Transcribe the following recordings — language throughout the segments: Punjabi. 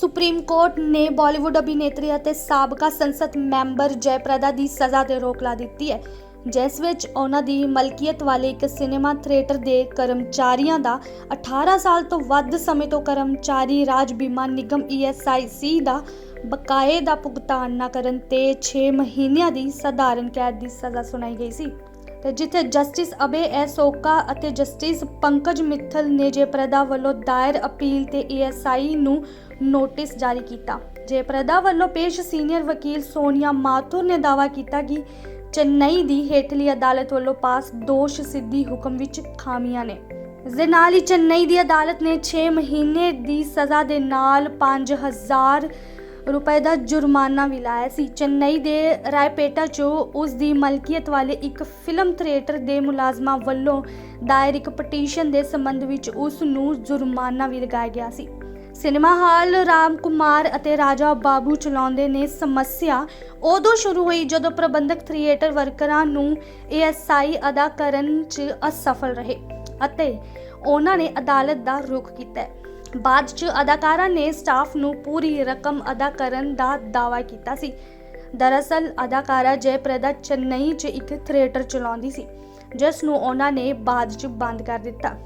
ਸੁਪਰੀਮ ਕੋਰਟ ਨੇ ਬਾਲੀਵੁੱਡ ਅਭਿਨੇਤਰੀ ਅਤੇ ਸਾਬਕਾ ਸੰਸਦ ਮੈਂਬਰ ਜੈਪ੍ਰਦਾ ਦੀ ਸਜ਼ਾ ਤੇ ਰੋਕ ਲਾ ਦਿੱਤੀ ਹੈ, ਜਿਸ ਵਿੱਚ ਉਹਨਾਂ ਦੀ ਮਲਕੀਅਤ ਵਾਲੇ ਇੱਕ ਸਿਨੇਮਾ ਥੀਏਟਰ ਦੇ ਕਰਮਚਾਰੀਆਂ ਦਾ 18 ਸਾਲ ਤੋਂ ਵੱਧ ਸਮੇਂ ਤੋਂ ਕਰਮਚਾਰੀ ਰਾਜ ਬੀਮਾ ਨਿਗਮ ESIC ਦਾ ਬਕਾਏ ਦਾ ਭੁਗਤਾਨ ਨਾ ਕਰਨ ਤੇ 6 ਮਹੀਨਿਆਂ ਦੀ ਸਧਾਰਨ ਕੈਦ ਦੀ ਸਜ਼ਾ ਸੁਣਾਈ ਗਈ ਸੀ। ਤੇ ਜਿੱਥੇ ਜਸਟਿਸ ਅਬੇ ਐਸੋਕਾ ਅਤੇ ਜਸਟਿਸ ਪੰਕਜ ਮਿੱਥਲ ਨੇ ਜੇਪ੍ਰਦਾ ਵੱਲੋਂ ਦਾਇਰ ਅਪੀਲ ਤੇ ਏਐਸਆਈ ਨੂੰ ਨੋਟਿਸ ਜਾਰੀ ਕੀਤਾ। ਜੇ ਪ੍ਰਦਾ ਵੱਲੋਂ ਪੇਸ਼ ਸੀਨੀਅਰ ਵਕੀਲ ਸੋਨੀਆ ਮਾਥੁਰ ਨੇ ਦਾਅਵਾ ਕੀਤਾ ਕਿ ਚੇਨਈ ਦੀ ਹੇਠਲੀ ਅਦਾਲਤ ਵੱਲੋਂ ਪਾਸ ਦੋਸ਼ ਸਿੱਧੀ ਹੁਕਮ ਵਿੱਚ ਖਾਮੀਆਂ ਨੇ। ਇਸ ਦੇ ਨਾਲ ਹੀ ਚੇਨਈ ਦੀ ਅਦਾਲਤ ਨੇ 6 ਮਹੀਨੇ ਦੀ ਸਜ਼ਾ ਦੇ ਨਾਲ 5000 ਰੁਪਏ ਦਾ ਜੁਰਮਾਨਾ ਵੀ ਲਾਇਆ ਸੀ। ਚੇਨਈ ਦੇ ਰਾਏਪੇਟਾ 'ਚ ਉਸ ਦੀ ਮਲਕੀਅਤ ਵਾਲੇ ਇੱਕ ਫਿਲਮ ਥੀਏਟਰ ਦੇ ਮੁਲਾਜ਼ਮਾਂ ਵੱਲੋਂ ਦਾਇਰ ਇੱਕ ਪਟੀਸ਼ਨ ਦੇ ਸੰਬੰਧ ਵਿੱਚ ਉਸ ਨੂੰ ਜੁਰਮਾਨਾ ਵੀ ਲਗਾਇਆ ਗਿਆ ਸੀ। ਸਿਨੇਮਾ ਹਾਲ ਰਾਮ ਕੁਮਾਰ ਅਤੇ ਰਾਜਾ ਬਾਬੂ ਚਲਾਉਂਦੇ ਨੇ ਸਮੱਸਿਆ। ਉਦੋਂ ਸ਼ੁਰੂ ਹੋਈ ਜਦੋਂ ਪ੍ਰਬੰਧਕ ਥੀਏਟਰ ਵਰਕਰਾਂ ਨੂੰ ਏਐਸਆਈ ਅਦਾ ਕਰਨ 'ਚ ਅਸਫਲ ਰਹੇ ਅਤੇ ਉਹਨਾਂ ਨੇ ਅਦਾਲਤ ਦਾ ਰੁਖ ਕੀਤਾ। ਬਾਅਦ 'ਚ ਅਦਾਕਾਰਾ ਨੇ ਸਟਾਫ ਨੂੰ ਪੂਰੀ ਰਕਮ ਅਦਾ ਕਰਨ ਦਾ ਦਾਅਵਾ ਕੀਤਾ ਸੀ। ਦਰਅਸਲ, ਅਦਾਕਾਰਾ ਜੈਪ੍ਰਦਾ ਚੇਨਈ 'ਚ ਇੱਕ ਥੀਏਟਰ ਚਲਾਉਂਦੀ ਸੀ, ਜਿਸ ਨੂੰ ਉਹਨਾਂ ਨੇ ਬਾਅਦ 'ਚ ਬੰਦ ਕਰ ਦਿੱਤਾ।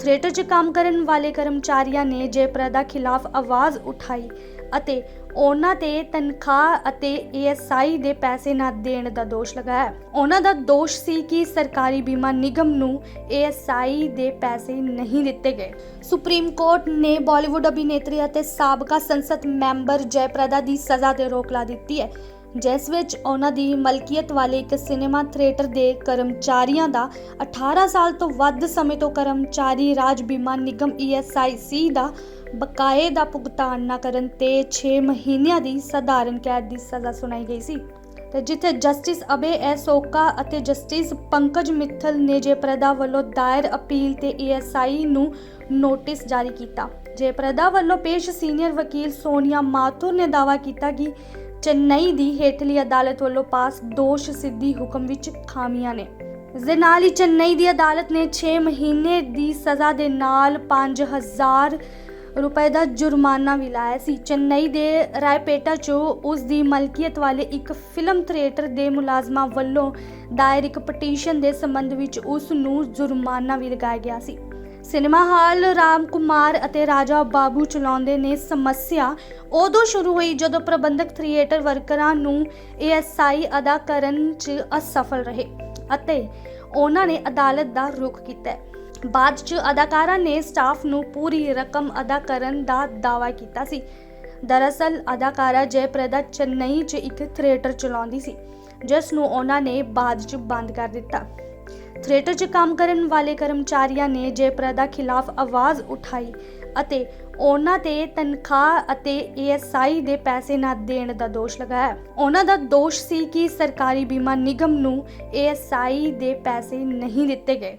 ਥੀਏਟਰ 'ਚ ਕੰਮ ਕਰਨ ਵਾਲੇ ਕਰਮਚਾਰੀਆਂ ਨੇ ਜੈਪ੍ਰਦਾ ਖਿਲਾਫ ਆਵਾਜ਼ ਉਠਾਈ ਅਤੇ ਉਹਨਾਂ ਤੇ ਤਨਖਾਹ ਅਤੇ ਏਐਸਆਈ ਦੇ ਪੈਸੇ ਨਾ ਦੇਣ ਦਾ ਦੋਸ਼ ਲਗਾਇਆ। ਉਹਨਾਂ ਦਾ ਦੋਸ਼ ਸੀ ਕਿ ਸਰਕਾਰੀ ਬੀਮਾ ਨਿਗਮ ਨੂੰ ਏਐਸਆਈ ਦੇ ਪੈਸੇ ਨਹੀਂ ਦਿੱਤੇ ਗਏ। ਸੁਪਰੀਮ ਕੋਰਟ ਨੇ ਬਾਲੀਵੁੱਡ ਅਭਿਨੇਤਰੀ ਅਤੇ ਸਾਬਕਾ ਸੰਸਦ ਮੈਂਬਰ ਜੈਪ੍ਰਦਾ ਦੀ ਸਜ਼ਾ ਤੇ ਰੋਕ ਲਾ ਦਿੱਤੀ ਹੈ। ਜਿਸ ਵਿੱਚ ਉਹਨਾਂ ਦੀ ਮਲਕੀਅਤ ਵਾਲੇ ਇੱਕ ਸਿਨੇਮਾ ਥੀਏਟਰ ਦੇ ਕਰਮਚਾਰੀਆਂ ਦਾ 18 ਸਾਲ ਤੋਂ ਵੱਧ ਸਮੇਂ ਤੋਂ ਕਰਮਚਾਰੀ ਰਾਜ ਬੀਮਾ ਨਿਗਮ ESIC ਦਾ ਬਕਾਏ ਦਾ ਭੁਗਤਾਨ ਨਾ ਕਰਨ ਤੇ 6 ਮਹੀਨਿਆਂ ਦੀ ਸਧਾਰਨ ਕੈਦ ਦੀ ਸਜ਼ਾ ਸੁਣਾਈ ਗਈ ਸੀ। ਤੇ ਜਿੱਥੇ ਜਸਟਿਸ ਅਬੇ ਐਸੋਕਾ ਅਤੇ ਜਸਟਿਸ ਪੰਕਜ ਮਿੱਥਲ ਨੇ ਜੇਪ੍ਰਦਾ ਵੱਲੋਂ ਦਾਇਰ ਅਪੀਲ ਤੇ ਏਐਸਆਈ ਨੂੰ ਨੋਟਿਸ ਜਾਰੀ ਕੀਤਾ। ਜੇਪ੍ਰਦਾ ਵੱਲੋਂ ਪੇਸ਼ ਸੀਨੀਅਰ ਵਕੀਲ ਸੋਨੀਆ ਮਾਥੁਰ ਨੇ ਦਾਅਵਾ ਕੀਤਾ ਕਿ ਚੇਨਈ ਦੀ ਹੇਠਲੀ ਅਦਾਲਤ ਵੱਲੋਂ ਪਾਸ ਦੋਸ਼ ਸਿੱਧੀ ਹੁਕਮ ਵਿੱਚ ਖਾਮੀਆਂ ਨੇ। ਇਸ ਦੇ ਨਾਲ ਹੀ ਚੇਨਈ ਦੀ ਅਦਾਲਤ ਨੇ 6 ਮਹੀਨੇ ਦੀ ਸਜ਼ਾ ਦੇ ਨਾਲ 5000 ਰੁਪਏ ਦਾ ਜੁਰਮਾਨਾ ਵੀ ਲਾਇਆ ਸੀ। ਚੇਨਈ ਦੇ ਰਾਏਪੇਟਾ 'ਚ ਉਸ ਦੀ ਮਲਕੀਅਤ ਵਾਲੇ ਇੱਕ ਫਿਲਮ ਥੀਏਟਰ ਦੇ ਮੁਲਾਜ਼ਮਾਂ ਵੱਲੋਂ ਦਾਇਰ ਇੱਕ ਪਟੀਸ਼ਨ ਦੇ ਸੰਬੰਧ ਵਿੱਚ ਉਸ ਨੂੰ ਜੁਰਮਾਨਾ ਵੀ ਲਗਾਇਆ ਗਿਆ ਸੀ। ਸਿਨੇਮਾ ਹਾਲ ਰਾਮ ਕੁਮਾਰ ਅਤੇ ਰਾਜਾ ਬਾਬੂ ਚਲਾਉਂਦੇ ਨੇ ਸਮੱਸਿਆ। ਉਦੋਂ ਸ਼ੁਰੂ ਹੋਈ ਜਦੋਂ ਪ੍ਰਬੰਧਕ ਥੀਏਟਰ ਵਰਕਰਾਂ ਨੂੰ ਏਐਸਆਈ ਅਦਾ ਕਰਨ 'ਚ ਅਸਫਲ ਰਹੇ ਅਤੇ ਉਹਨਾਂ ਨੇ ਅਦਾਲਤ ਦਾ ਰੁਖ ਕੀਤਾ। ਬਾਅਦ 'ਚ ਅਦਾਕਾਰਾਂ ਨੇ ਸਟਾਫ ਨੂੰ ਪੂਰੀ ਰਕਮ ਅਦਾ ਕਰਨ ਦਾ ਦਾਅਵਾ ਕੀਤਾ ਸੀ। ਦਰਅਸਲ, ਅਦਾਕਾਰਾ ਜੈਪ੍ਰਦਾ ਚੇਨਈ 'ਚ ਇੱਕ ਥੀਏਟਰ ਚਲਾਉਂਦੀ ਸੀ, ਜਿਸ ਨੂੰ ਉਹਨਾਂ ਨੇ ਬਾਅਦ 'ਚ ਬੰਦ ਕਰ ਦਿੱਤਾ। ਥੀਏਟਰ 'ਚ ਕੰਮ ਕਰਨ ਵਾਲੇ ਕਰਮਚਾਰੀਆਂ ਨੇ ਜੈਪ੍ਰਦਾ ਖਿਲਾਫ ਆਵਾਜ਼ ਉਠਾਈ ਅਤੇ ਉਹਨਾਂ ਤੇ ਤਨਖਾਹ ਅਤੇ ਏਐਸਆਈ ਦੇ ਪੈਸੇ ਨਾ ਦੇਣ ਦਾ ਦੋਸ਼ ਲਗਾਇਆ। ਉਹਨਾਂ ਦਾ ਦੋਸ਼ ਸੀ ਕਿ ਸਰਕਾਰੀ ਬੀਮਾ ਨਿਗਮ ਨੂੰ ਏਐਸਆਈ ਦੇ ਪੈਸੇ ਨਹੀਂ ਦਿੱਤੇ ਗਏ।